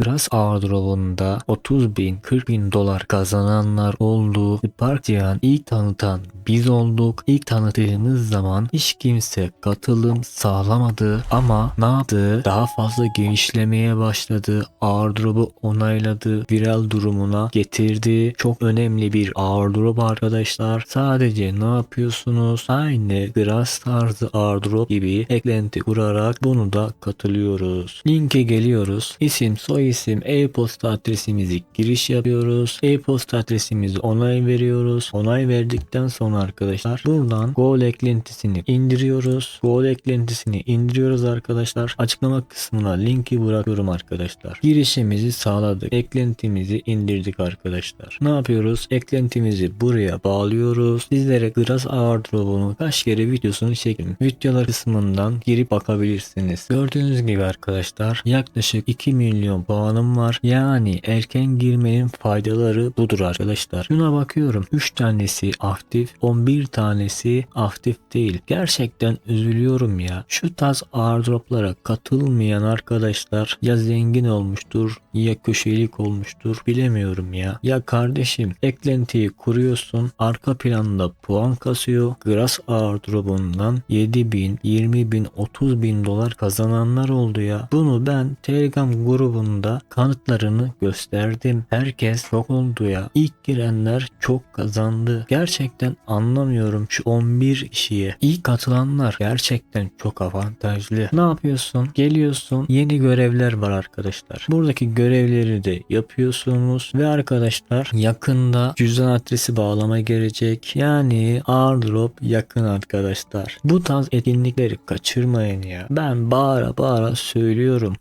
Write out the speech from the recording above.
Gras airdrop'unda 30 bin 40 bin dolar kazananlar oldu. Sparkçıyan ilk tanıtan biz olduk. İlk tanıttığımız zaman hiç kimse katılım sağlamadı ama ne yaptı? Daha fazla genişlemeye başladı. Airdrop'u onayladı. Viral durumuna getirdi. Çok önemli bir airdrop arkadaşlar. Sadece ne yapıyorsunuz? Aynı Grass tarzı airdrop gibi eklenti kurarak bunu da katılıyoruz. Linke geliyoruz. İsim, soy isim, e-posta adresimizi giriş yapıyoruz. E-posta adresimizi onay veriyoruz. Onay verdikten sonra arkadaşlar buradan Goal eklentisini indiriyoruz. Goal eklentisini indiriyoruz arkadaşlar. Açıklama kısmına linki bırakıyorum arkadaşlar. Girişimizi sağladık. Eklentimizi indirdik arkadaşlar. Ne yapıyoruz? Eklentimizi buraya bağlıyoruz. Sizlere Grass Airdrop'un kaç kere videosunu çektim. Videolar kısmından girip bakabilirsiniz. Gördüğünüz gibi arkadaşlar yaklaşık 2 milyon puanım var. Yani erken girmenin faydaları budur arkadaşlar. Şuna bakıyorum. 3 tanesi aktif, 11 tanesi aktif değil. Gerçekten üzülüyorum ya. Şu tarz airdroplara katılmayan arkadaşlar ya zengin olmuştur ya köşelik olmuştur bilemiyorum ya. Ya kardeşim eklentiyi kuruyorsun arka planda puan kasıyor. Grass airdrop'undan 7 bin, 20 bin, 30 bin dolar kazananlar oldu ya. Bunu ben Telegram grubunda kanıtlarını gösterdim. Herkes çok oldu ya. İlk girenler çok kazandı. Gerçekten anlamıyorum şu 11 kişiye. İlk katılanlar gerçekten çok avantajlı. Ne yapıyorsun? Geliyorsun. Yeni görevler var arkadaşlar. Buradaki görevleri de yapıyorsunuz ve arkadaşlar yakında cüzdan adresi bağlama gelecek. Yani airdrop yakın arkadaşlar. Bu tarz etkinlikleri kaçırmayın ya. Ben bağıra bağıra söylüyorum.